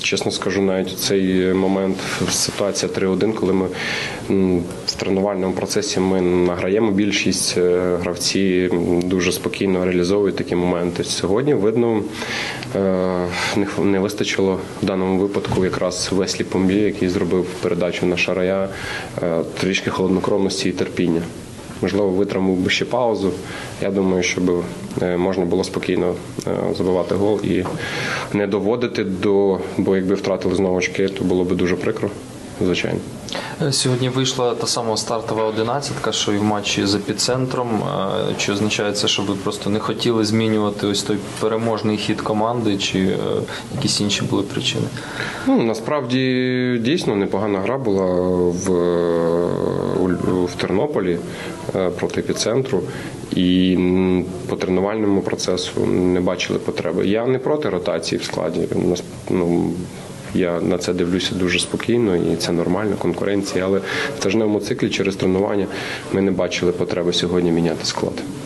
чесно скажу, навіть у цей момент ситуація 3-1, коли ми в тренувальному процесі ми награємо більшість е, гравці дуже спокійно реалізовують такі моменти. Сьогодні видно е, не вистачило в даному випадку якраз Веслі Помбі, який зробив передачу на шарая е, трішки холоднокровності і терпіння. Можливо, витримав би ще паузу. Я думаю, щоб е, можна було спокійно е, забивати гол і не доводити до, бо якби втратили знову очки, то було б дуже прикро, звичайно. Е, Сьогодні вийшла та сама стартова одинадцятка, що і в матчі з епіцентром. Чи означає це, що ви просто не хотіли змінювати ось той переможний хід команди, чи якісь інші були причини? Ну, насправді дійсно непогана гра була в Тернополі е, проти епіцентру. І по тренувальному процесу не бачили потреби. Я не проти ротації в складі. Ну, я на це дивлюся дуже спокійно, і це нормальна конкуренція. Але в тижневому циклі через тренування ми не бачили потреби сьогодні міняти склад.